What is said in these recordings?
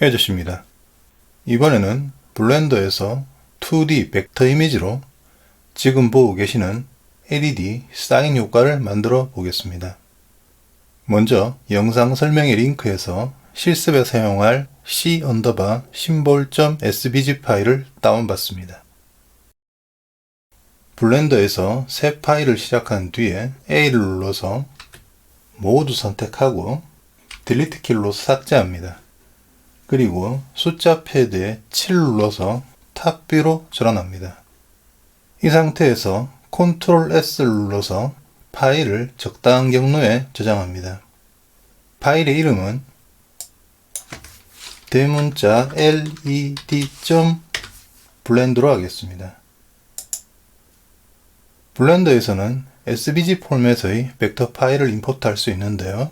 해주십니다. 이번에는 블렌더에서 2D 벡터 이미지로 지금 보고 계시는 LED 사인 효과를 만들어 보겠습니다. 먼저 영상 설명의 링크에서 실습에 사용할 c 언더바 심볼.svg 파일을 다운받습니다. 블렌더에서 새 파일을 시작한 뒤에 A를 눌러서 모두 선택하고 딜리트 킬로 삭제합니다. 그리고 숫자 패드에 7 눌러서 탑 뷰로 전환합니다. 이 상태에서 컨트롤 S를 눌러서 파일을 적당한 경로에 저장합니다. 파일의 이름은 대문자 led.blend로 하겠습니다. 블렌더에서는 svg 포맷의 벡터 파일을 임포트할 수 있는데요.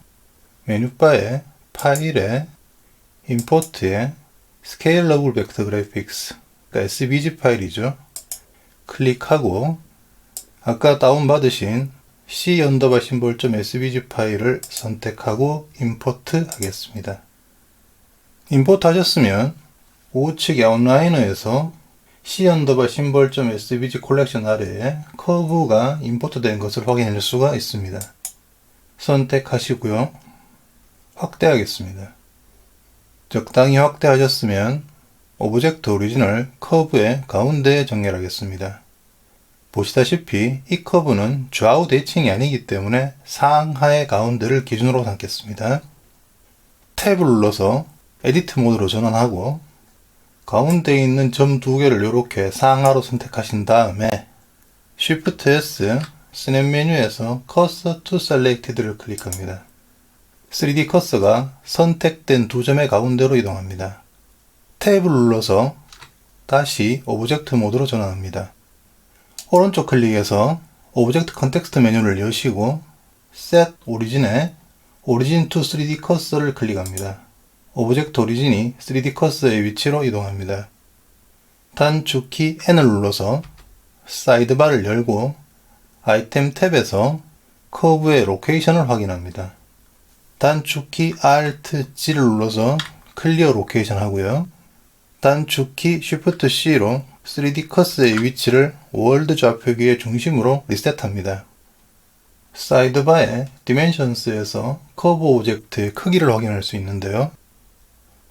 메뉴바에 파일에 임포트에 스케일러블 벡터 그래픽스 그러니까 svg 파일이죠. 클릭하고 아까 다운받으신 c 언더바 심볼.svg 파일을 선택하고 임포트 하겠습니다. 임포트 하셨으면 우측 아웃라이너에서 c 언더바 심볼.svg 콜렉션 아래에 커브가 임포트 된 것을 확인할 수가 있습니다. 선택하시고요. 확대하겠습니다. 적당히 확대하셨으면 오브젝트 오리지널 커브의 가운데에 정렬하겠습니다. 보시다시피 이 커브는 좌우 대칭이 아니기 때문에 상하의 가운데를 기준으로 삼겠습니다. 탭을 눌러서 에디트 모드로 전환하고 가운데 있는 점 두 개를 이렇게 상하로 선택하신 다음에 Shift S 스냅 메뉴에서 Cursor to Selected를 클릭합니다. 3D 커서가 선택된 두 점의 가운데로 이동합니다. 탭을 눌러서 다시 오브젝트 모드로 전환합니다. 오른쪽 클릭해서 오브젝트 컨텍스트 메뉴를 여시고 Set Origin에 Origin to 3D 커서를 클릭합니다. 오브젝트 오리진이 3D 커서의 위치로 이동합니다. 단축키 N을 눌러서 사이드바를 열고 아이템 탭에서 커브의 로케이션을 확인합니다. 단축키 Alt G를 눌러서 클리어 로케이션 하고요. 단축키 Shift C로 3D 커스의 위치를 월드 좌표기의 중심으로 리셋합니다. 사이드바의 디멘션스에서 커브 오브젝트의 크기를 확인할 수 있는데요.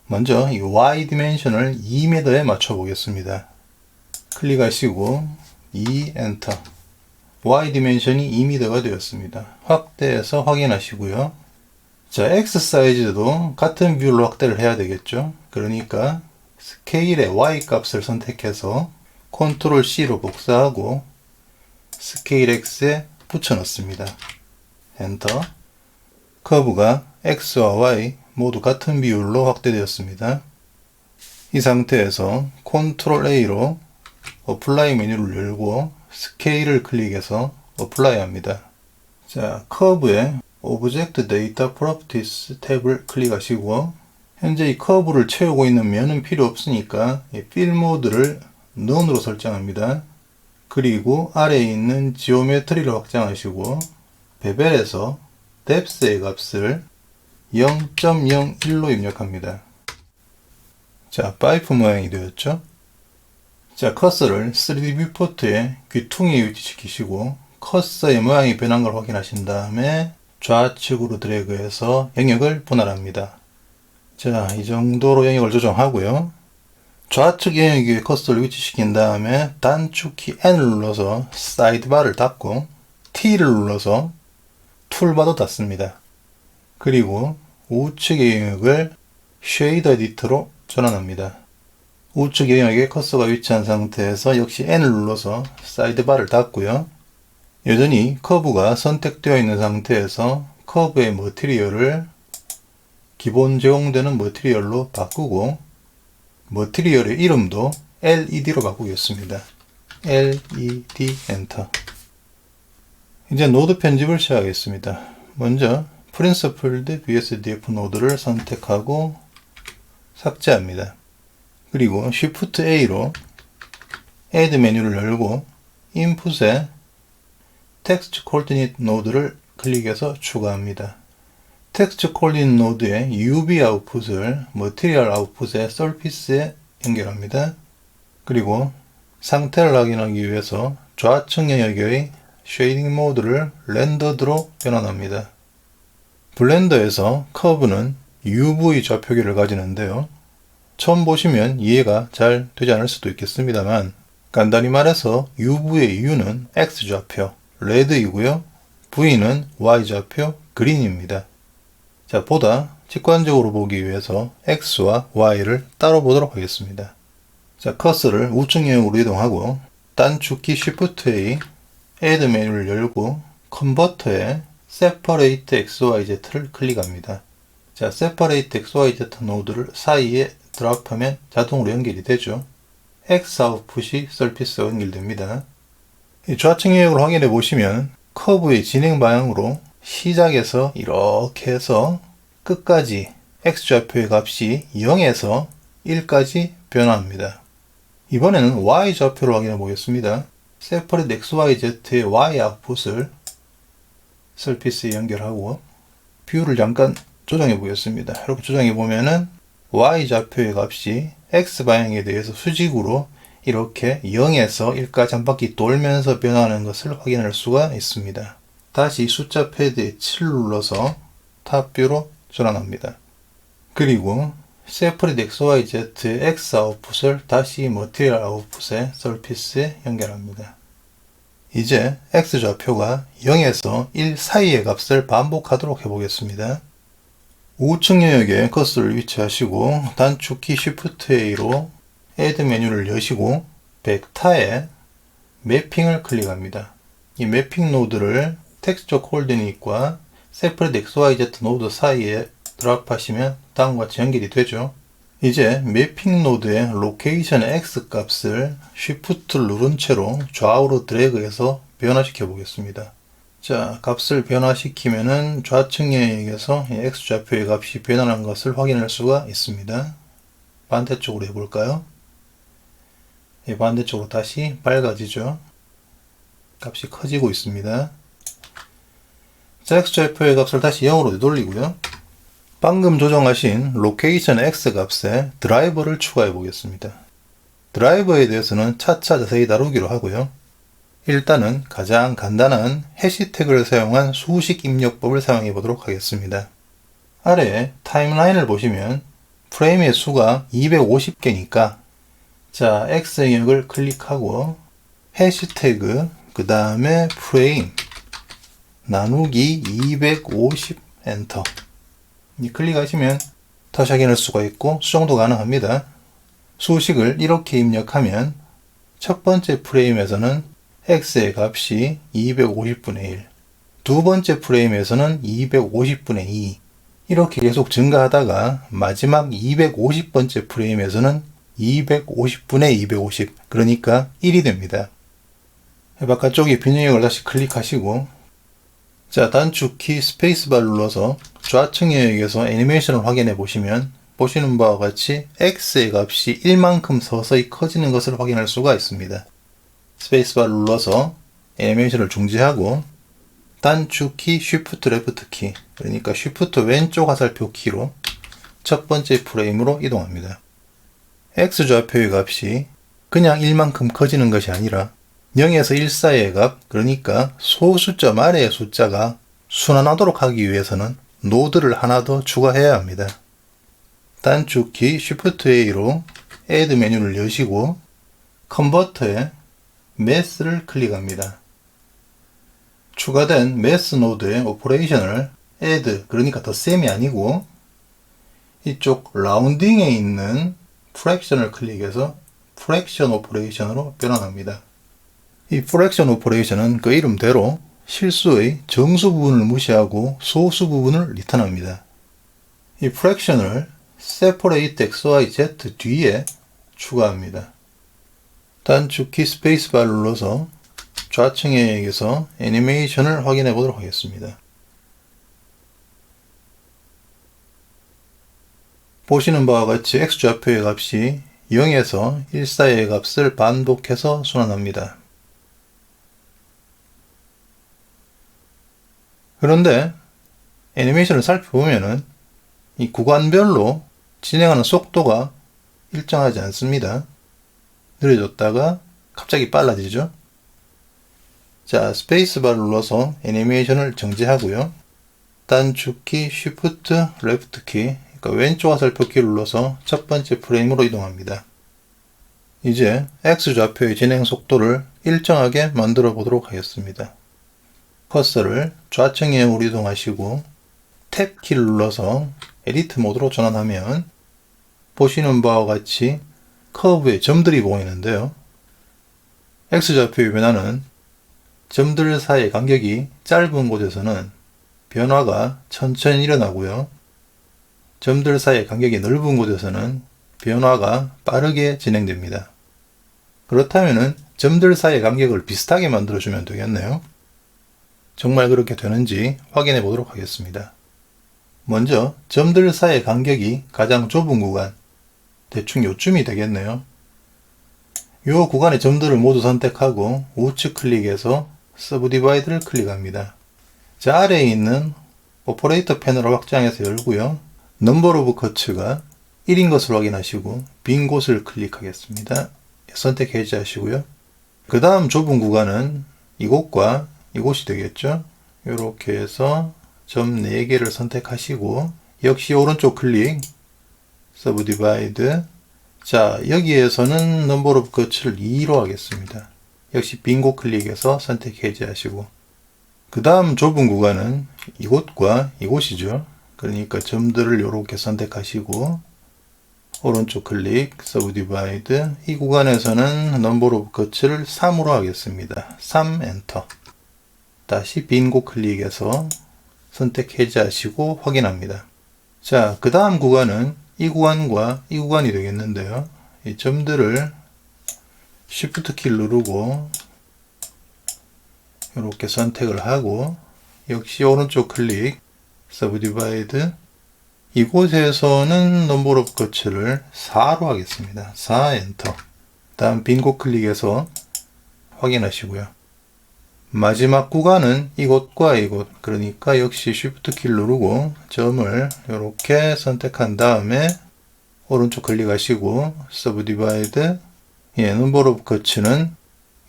먼저 이 Y 디멘션을 2m에 맞춰 보겠습니다. 클릭하시고 2 엔터. Y 디멘션이 2m가 되었습니다. 확대해서 확인하시고요. 자, X 사이즈도 같은 뷰로 확대를 해야 되겠죠. 그러니까 스케일의 Y 값을 선택해서 컨트롤 C로 복사하고 스케일 X에 붙여 넣습니다. 엔터. 커브가 X와 Y 모두 같은 비율로 확대되었습니다. 이 상태에서 컨트롤 A로 어플라이 메뉴를 열고 스케일을 클릭해서 어플라이 합니다. 자, 커브에 오브젝트 데이터 프로퍼티스 탭을 클릭하시고 현재 이 커브를 채우고 있는 면은 필요 없으니까 필 모드를 넌으로 설정합니다. 그리고 아래에 있는 지오메트리를 확장하시고 베벨에서 뎁스의 값을 0.01로 입력합니다. 자, 파이프 모양이 되었죠? 자, 커서를 3D 뷰포트에 귀퉁이에 위치시키시고 커서의 모양이 변한 걸 확인하신 다음에 좌측으로 드래그해서 영역을 분할합니다. 자, 이 정도로 영역을 조정하고요. 좌측 영역 위에 커서를 위치시킨 다음에 단축키 N을 눌러서 사이드바를 닫고 T를 눌러서 툴바도 닫습니다. 그리고 우측의 영역을 쉐이더 에디터로 전환합니다. 우측 영역에 커서가 위치한 상태에서 역시 N을 눌러서 사이드바를 닫고요. 여전히 커브가 선택되어 있는 상태에서 커브의 머티리얼을 기본 제공되는 머티리얼로 바꾸고 머티리얼의 이름도 LED로 바꾸겠습니다. LED 엔터 이제 노드 편집을 시작하겠습니다. 먼저 프린서플드 BSDF 노드를 선택하고 삭제합니다. 그리고 Shift A로 Add 메뉴를 열고 인풋에 텍스트 코디네이트 노드를 클릭해서 추가합니다. 텍스처 콜린 노드의 UV 아웃풋을 머티리얼 아웃풋의 서피스에 연결합니다. 그리고 상태를 확인하기 위해서 좌측 영역의 쉐이딩 모드를 렌더드로 변환합니다. 블렌더에서 커브는 UV 좌표기를 가지는데요. 처음 보시면 이해가 잘 되지 않을 수도 있겠습니다만 간단히 말해서 UV의 U는 X 좌표, 레드이고요. V는 Y 좌표, 그린입니다. 자, 보다 직관적으로 보기 위해서 X와 Y를 따로 보도록 하겠습니다. 자, 커서를 우측 영역으로 이동하고 단축키 Shift A, Add 메뉴를 열고 컨버터에 Separate XYZ를 클릭합니다. 자, Separate XYZ 노드를 사이에 드랍하면 자동으로 연결이 되죠. X 아웃풋이 서피스와 연결됩니다. 이 좌측 영역을 확인해 보시면 커브의 진행 방향으로 시작에서 이렇게 해서 끝까지 X좌표의 값이 0에서 1까지 변화합니다. 이번에는 Y좌표를 확인해 보겠습니다. 세퍼릿 XYZ의 Y 아웃풋을 서피스에 연결하고 뷰를 잠깐 조정해 보겠습니다. 이렇게 조정해 보면은 Y좌표의 값이 X방향에 대해서 수직으로 이렇게 0에서 1까지 한 바퀴 돌면서 변하는 것을 확인할 수가 있습니다. 다시 숫자 패드에 7 눌러서 탑뷰로 전환합니다. 그리고 세퍼릿 XYZ의 X 아웃풋을 다시 머티리얼 아웃풋의 서피스에 연결합니다. 이제 X 좌표가 0에서 1 사이의 값을 반복하도록 해보겠습니다. 우측 영역에 커서를 위치하시고 단축키 Shift A로 Add 메뉴를 여시고 벡터에 매핑을 클릭합니다. 이 매핑 노드를 텍스처 콜디닛과 세퍼렛 XYZ 노드 사이에 드랍하시면 다음과 같이 연결이 되죠. 이제 매핑 노드의 로케이션 X 값을 Shift를 누른 채로 좌우로 드래그해서 변화시켜 보겠습니다. 자, 값을 변화시키면은 좌측 영역에서 X 좌표의 값이 변하는 것을 확인할 수가 있습니다. 반대쪽으로 해볼까요? 예, 반대쪽으로 다시 밝아지죠. 값이 커지고 있습니다. 자, X좌표의 값을 다시 0으로 되돌리고요. 방금 조정하신 로케이션 X 값에 드라이버를 추가해 보겠습니다. 드라이버에 대해서는 차차 자세히 다루기로 하고요. 일단은 가장 간단한 해시태그를 사용한 수식 입력법을 사용해 보도록 하겠습니다. 아래에 타임라인을 보시면 프레임의 수가 250개니까 자 X 영역을 클릭하고 해시태그 그 다음에 프레임 나누기 250 엔터 이 클릭하시면 다시 확인할 수가 있고 수정도 가능합니다. 수식을 이렇게 입력하면 첫 번째 프레임에서는 x의 값이 250분의 1, 두 번째 프레임에서는 250분의 2, 이렇게 계속 증가하다가 마지막 250번째 프레임에서는 250분의 250, 그러니까 1이 됩니다. 바깥쪽에 빈영역을 다시 클릭하시고 자 단축키 스페이스바를 눌러서 좌측 영역에서 애니메이션을 확인해 보시면 보시는 바와 같이 x의 값이 1만큼 서서히 커지는 것을 확인할 수가 있습니다. 스페이스바를 눌러서 애니메이션을 중지하고 단축키 Shift 레프트 키 그러니까 Shift 왼쪽 화살표 키로 첫 번째 프레임으로 이동합니다. X좌표의 값이 그냥 1만큼 커지는 것이 아니라 0에서 1 사이의 값 그러니까 소수점 아래의 숫자가 순환하도록 하기 위해서는 노드를 하나 더 추가해야 합니다. 단축키 Shift A로 Add 메뉴를 여시고 컨버터에 매스를 클릭합니다. 추가된 매스 노드의 오퍼레이션을 add 그러니까 더 셈이 아니고 이쪽 라운딩에 있는 프랙션을 클릭해서 프랙션 오퍼레이션으로 변환합니다. 이 프랙션 오퍼레이션은 그 이름대로 실수의 정수 부분을 무시하고 소수 부분을 리턴합니다. 이 프랙션을 separate xyz 뒤에 추가합니다. 단축키 스페이스바를 눌러서 좌측에서 애니메이션을 확인해 보도록 하겠습니다. 보시는 바와 같이 x좌표의 값이 0에서 1 사이의 값을 반복해서 순환합니다. 그런데 애니메이션을 살펴보면은 이 구간별로 진행하는 속도가 일정하지 않습니다. 느려졌다가 갑자기 빨라지죠. 자, 스페이스바를 눌러서 애니메이션을 정지하고요. 단축키 Shift Left 키, 그러니까 왼쪽 화살표 키를 눌러서 첫 번째 프레임으로 이동합니다. 이제 X 좌표의 진행 속도를 일정하게 만들어 보도록 하겠습니다. 커서를 좌측형으로 이동하시고 탭 키를 눌러서 에디트 모드로 전환하면 보시는 바와 같이 커브에 점들이 보이는데요. X좌표의 변화는 점들 사이의 간격이 짧은 곳에서는 변화가 천천히 일어나고요. 점들 사이의 간격이 넓은 곳에서는 변화가 빠르게 진행됩니다. 그렇다면 점들 사이의 간격을 비슷하게 만들어주면 되겠네요. 정말 그렇게 되는지 확인해 보도록 하겠습니다. 먼저 점들 사이의 간격이 가장 좁은 구간, 대충 요쯤이 되겠네요. 이 구간의 점들을 모두 선택하고 우측 클릭해서 서브디바이드를 클릭합니다. 자 아래에 있는 오퍼레이터 패널을 확장해서 열고요. 넘버 오브 커츠가 1인 것을 확인하시고 빈 곳을 클릭하겠습니다. 선택 해제하시고요. 그 다음 좁은 구간은 이곳과 이곳이 되겠죠. 이렇게 해서 점 4개를 선택하시고 역시 오른쪽 클릭 서브 디바이드 자 여기에서는 넘버 오브 커츠를 2로 하겠습니다. 역시 빙고 클릭해서 선택 해제하시고 그 다음 좁은 구간은 이곳과 이곳이죠. 그러니까 점들을 이렇게 선택하시고 오른쪽 클릭 서브디바이드 이 구간에서는 넘버 오브 커츠를 3으로 하겠습니다. 3 엔터 다시 빈고 클릭해서 선택 해제하시고 확인합니다. 자, 그 다음 구간은 이 구간과 이 구간이 되겠는데요. 이 점들을 Shift 키를 누르고 이렇게 선택을 하고 역시 오른쪽 클릭 서브디바이드 이곳에서는 넘버 오브 커츠를 4로 하겠습니다. 4 엔터 다음 빈곳 클릭해서 확인하시고요. 마지막 구간은 이곳과 이곳 그러니까 역시 Shift 키를 누르고 점을 이렇게 선택한 다음에 오른쪽 클릭하시고 서브디바이드 예, 넘버 오브 커츠는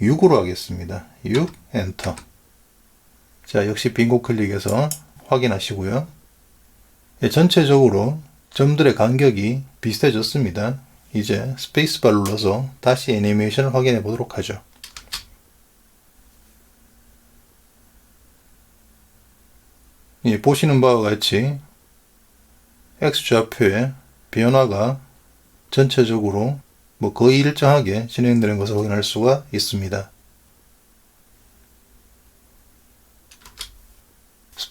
6으로 하겠습니다. 6 엔터 자 역시 빈곳 클릭해서 확인하시고요. 예, 전체적으로 점들의 간격이 비슷해졌습니다. 이제 스페이스바 눌러서 다시 애니메이션을 확인해 보도록 하죠. 예, 보시는 바와 같이 X좌표의 변화가 전체적으로 뭐 거의 일정하게 진행되는 것을 확인할 수가 있습니다.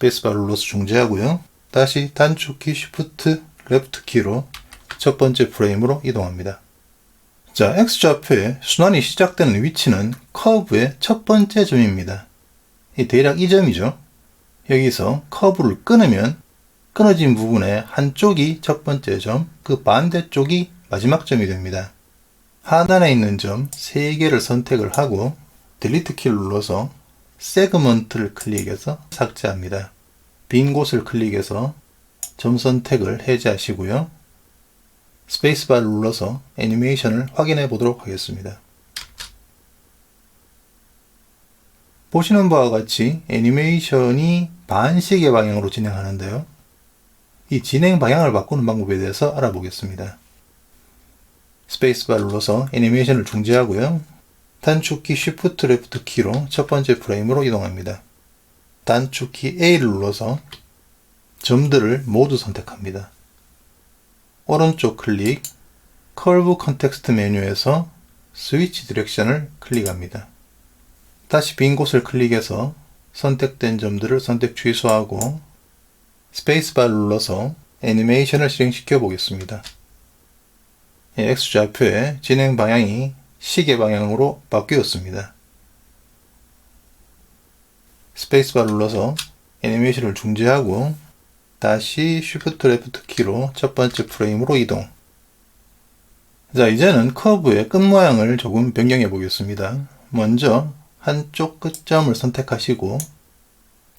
스페이스바를 눌러서 중지하고요. 다시 단축키 Shift Left 키로 첫 번째 프레임으로 이동합니다. 자, X좌표의 순환이 시작되는 위치는 커브의 첫 번째 점입니다. 이 대략 이 점이죠. 여기서 커브를 끊으면 끊어진 부분의 한쪽이 첫 번째 점, 그 반대쪽이 마지막 점이 됩니다. 하단에 있는 점 3개를 선택을 하고 딜리트 키를 눌러서 세그먼트를 클릭해서 삭제합니다. 빈 곳을 클릭해서 점 선 택을 해제하시고요. 스페이스바를 눌러서 애니메이션을 확인해 보도록 하겠습니다. 보시는 바와 같이 애니메이션이 반시계 방향으로 진행하는데요. 이 진행 방향을 바꾸는 방법에 대해서 알아보겠습니다. 스페이스바를 눌러서 애니메이션을 중지하고요. 단축키 Shift Left 키로 첫 번째 프레임으로 이동합니다. 단축키 A를 눌러서 점들을 모두 선택합니다. 오른쪽 클릭, 커브 컨텍스트 메뉴에서 스위치 디렉션을 클릭합니다. 다시 빈 곳을 클릭해서 선택된 점들을 선택 취소하고 스페이스바를 눌러서 애니메이션을 실행시켜 보겠습니다. X좌표의 진행 방향이 시계 방향으로 바뀌었습니다. 스페이스바를 눌러서 애니메이션을 중지하고 다시 Shift Left 키로 첫 번째 프레임으로 이동. 자, 이제는 커브의 끝 모양을 조금 변경해 보겠습니다. 먼저 한쪽 끝점을 선택하시고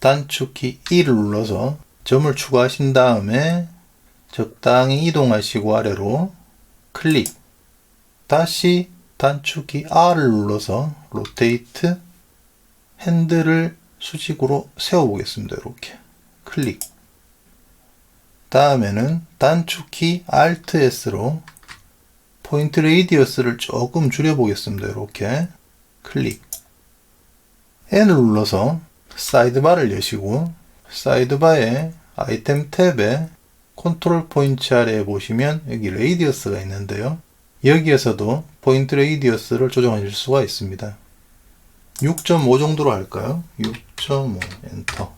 단축키 E를 눌러서 점을 추가하신 다음에 적당히 이동하시고 아래로 클릭 다시 단축키 R을 눌러서 로테이트 핸들을 수직으로 세워 보겠습니다. 이렇게 클릭 다음에는 단축키 Alt S로 포인트 레이디어스를 조금 줄여 보겠습니다. 이렇게 클릭 N을 눌러서 사이드바를 여시고 사이드바에 아이템 탭에 컨트롤 포인트 아래에 보시면 여기 레이디어스가 있는데요. 여기에서도 포인트 레이디어스를 조정하실 수가 있습니다. 6.5 정도로 할까요? 6.5 엔터.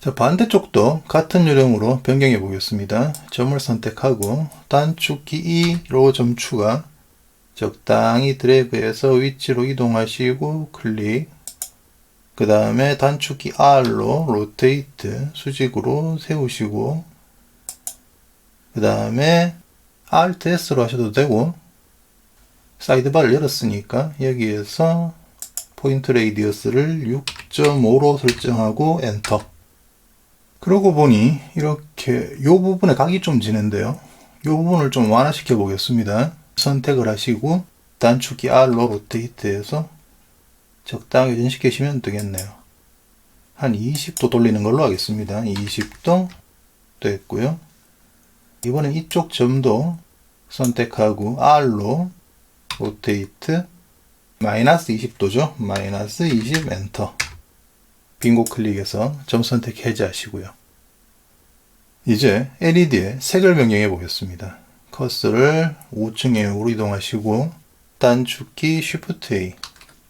자, 반대쪽도 같은 요령으로 변경해 보겠습니다. 점을 선택하고 단축키 2로 점 추가 적당히 드래그해서 위치로 이동하시고 클릭 그 다음에 단축키 R로 로테이트 수직으로 세우시고 그 다음에 Alt S로 하셔도 되고 사이드바를 열었으니까 여기에서 포인트 레이디어스를 6.5로 설정하고 엔터. 그러고 보니 이렇게 이 부분에 각이 좀 지는데요. 이 부분을 좀 완화시켜 보겠습니다. 선택을 하시고 단축키 R로 로테이트해서 적당히 전시키시면 되겠네요. 한 20도 돌리는 걸로 하겠습니다. 20도 됐고요. 이번엔 이쪽 점도 선택하고 R로 로테이트 마이너스 20도죠. 마이너스 20 엔터. 빙고 클릭해서 점 선택 해제하시고요. 이제 LED에 색을 변경해 보겠습니다. 커서를 우측 영역으로 이동하시고 단축키 Shift A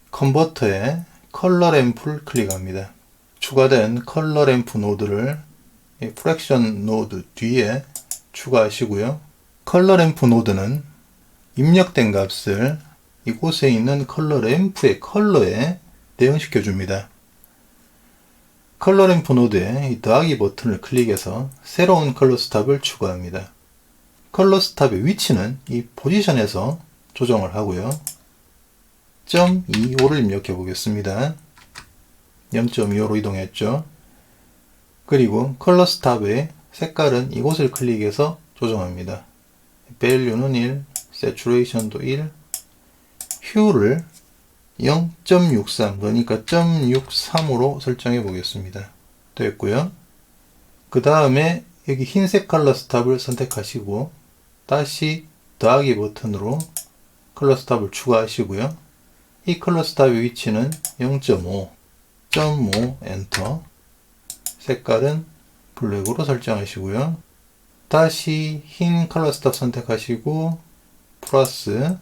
컨버터에 컬러 램프를 클릭합니다. 추가된 컬러 램프 노드를 프랙션 노드 뒤에 추가하시고요. 컬러 램프 노드는 입력된 값을 이곳에 있는 컬러 램프의 컬러에 대응시켜 줍니다. 컬러 램프 노드에 이 더하기 버튼을 클릭해서 새로운 컬러 스탑을 추가합니다. 컬러 스탑의 위치는 이 포지션에서 조정을 하고요. 0.25를 입력해 보겠습니다. 0.25로 이동했죠. 그리고 컬러 스탑의 색깔은 이곳을 클릭해서 조정합니다. value는 1, saturation도 1, hue를 0.63 그러니까 0.63으로 설정해 보겠습니다. 됐고요. 그 다음에 여기 흰색 컬러 스탑을 선택하시고 다시 더하기 버튼으로 컬러 스탑을 추가하시고요. 이 컬러 스탑의 위치는 0.5 0.5 엔터 색깔은 블랙으로 설정하시고요. 다시 흰 컬러 스탑 선택하시고 플러스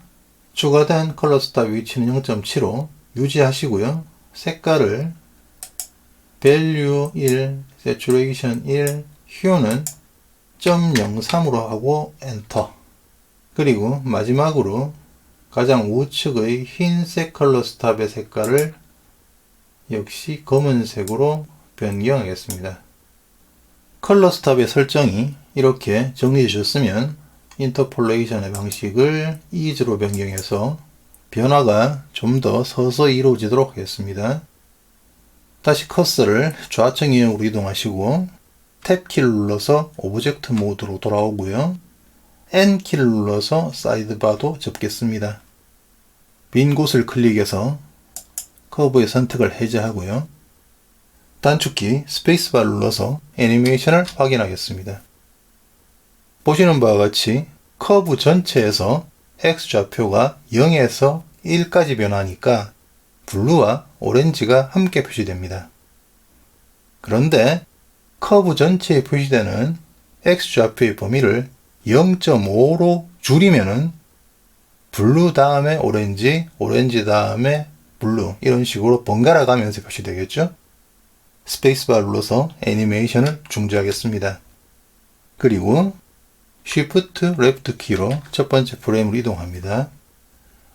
추가된 컬러 스탑 위치는 0.75 유지하시고요. 색깔을 value 1, saturation 1, hue는 0.03으로 하고 엔터. 그리고 마지막으로 가장 우측의 흰색 컬러 스탑의 색깔을 역시 검은색으로 변경하겠습니다. 컬러 스탑의 설정이 이렇게 정리되셨으면 인터폴레이션의 방식을 이즈로 변경해서 변화가 좀 더 서서히 이루어지도록 하겠습니다. 다시 커서를 좌측 영역으로 이동하시고 탭키를 눌러서 오브젝트 모드로 돌아오고요. N키를 눌러서 사이드바도 접겠습니다. 빈 곳을 클릭해서 커브의 선택을 해제하고요. 단축키 스페이스바를 눌러서 애니메이션을 확인하겠습니다. 보시는 바와 같이 커브 전체에서 X좌표가 0에서 1까지 변하니까 블루와 오렌지가 함께 표시됩니다. 그런데 커브 전체에 표시되는 X좌표의 범위를 0.5로 줄이면은 블루 다음에 오렌지, 오렌지 다음에 블루 이런 식으로 번갈아 가면서 표시되겠죠? 스페이스바 눌러서 애니메이션을 중지하겠습니다. 그리고 Shift Left 키로 첫 번째 프레임으로 이동합니다.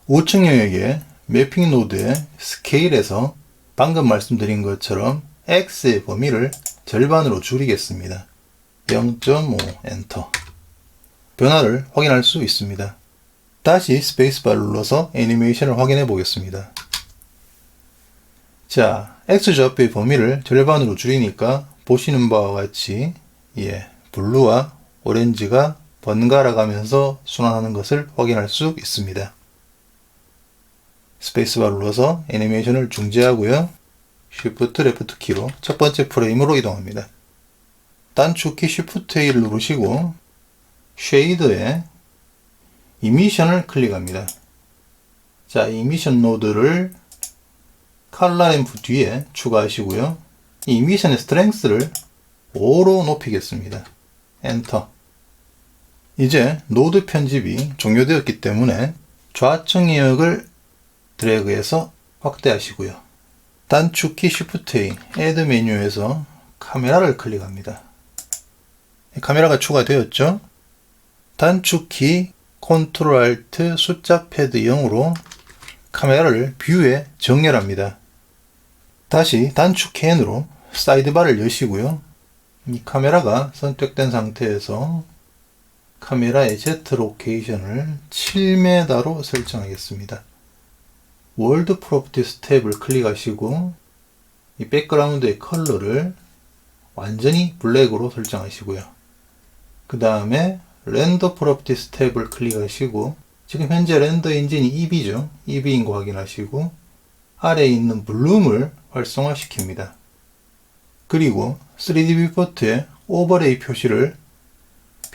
우측 영역의 매핑 노드의 스케일에서 방금 말씀드린 것처럼 X의 범위를 절반으로 줄이겠습니다. 0.5 엔터 변화를 확인할 수 있습니다. 다시 스페이스바를 눌러서 애니메이션을 확인해 보겠습니다. 자, X좌표의 범위를 절반으로 줄이니까 보시는 바와 같이 예, 블루와 오렌지가 번갈아 가면서 순환하는 것을 확인할 수 있습니다. 스페이스바를 눌러서 애니메이션을 중지하고요. Shift Left 키로 첫 번째 프레임으로 이동합니다. 단축키 Shift A를 누르시고 쉐이드에 이미션을 클릭합니다. 자, 이미션 노드를 칼라 램프 뒤에 추가하시고요. 이 이미션의 스트렝스를 5로 높이겠습니다. 엔터. 이제 노드 편집이 종료되었기 때문에 좌측 영역을 드래그해서 확대하시고요. 단축키 Shift A, Add 메뉴에서 카메라를 클릭합니다. 카메라가 추가되었죠? 단축키 Ctrl Alt 숫자 패드 0으로 카메라를 뷰에 정렬합니다. 다시 단축키 N으로 사이드바를 여시고요. 이 카메라가 선택된 상태에서 카메라의 Z 로케이션을 7m로 설정하겠습니다. 월드 프로퍼티스 탭을 클릭하시고 이 백그라운드의 컬러를 완전히 블랙으로 설정하시고요. 그 다음에 렌더 프로퍼티스 탭을 클릭하시고 지금 현재 렌더 엔진이 EB죠. EB인 거 확인하시고 아래에 있는 블룸을 활성화시킵니다. 그리고 3D 뷰포트의 오버레이 표시를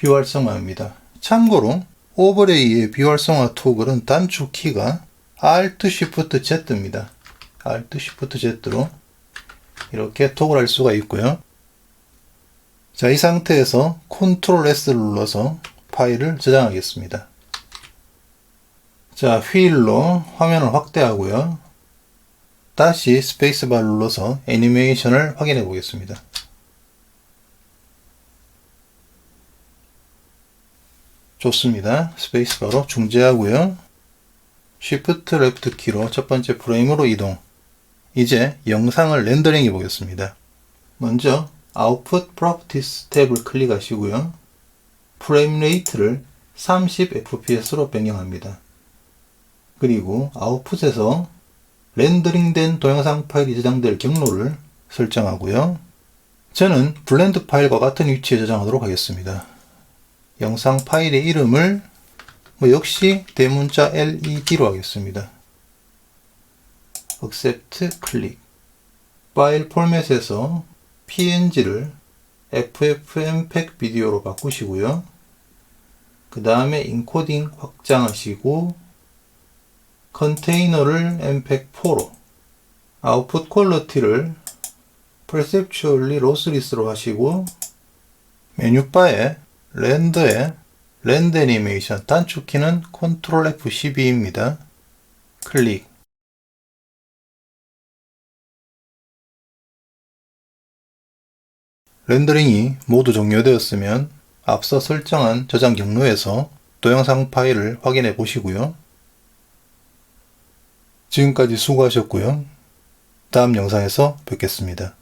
비활성화합니다. 참고로 오버레이의 비활성화 토글은 단축 키가 Alt Shift Z입니다. Alt Shift Z로 이렇게 토글할 수가 있고요. 자, 이 상태에서 Ctrl S를 눌러서 파일을 저장하겠습니다. 자, 휠로 화면을 확대하고요. 다시 스페이스바를 눌러서 애니메이션을 확인해 보겠습니다. 좋습니다. 스페이스바로 중지하고요. Shift Left 키로 첫 번째 프레임으로 이동. 이제 영상을 렌더링 해 보겠습니다. 먼저 Output Properties 탭을 클릭하시고요. 프레임 레이트를 30fps로 변경합니다. 그리고 아웃풋에서 렌더링된 동영상 파일이 저장될 경로를 설정하고요. 저는 블렌드 파일과 같은 위치에 저장하도록 하겠습니다. 영상 파일의 이름을 뭐 역시 대문자 LED로 하겠습니다. Accept 클릭. 파일 포맷에서 PNG를 FFmpeg 비디오로 바꾸시고요. 그 다음에 인코딩 확장하시고 컨테이너를 mpeg4로 아웃풋 퀄리티를 perceptually lossless로 하시고 메뉴바에 렌더에 렌드 애니메이션 단축키는 Ctrl F12입니다. 클릭 렌더링이 모두 종료되었으면 앞서 설정한 저장 경로에서 동영상 파일을 확인해 보시고요. 지금까지 수고하셨고요. 다음 영상에서 뵙겠습니다.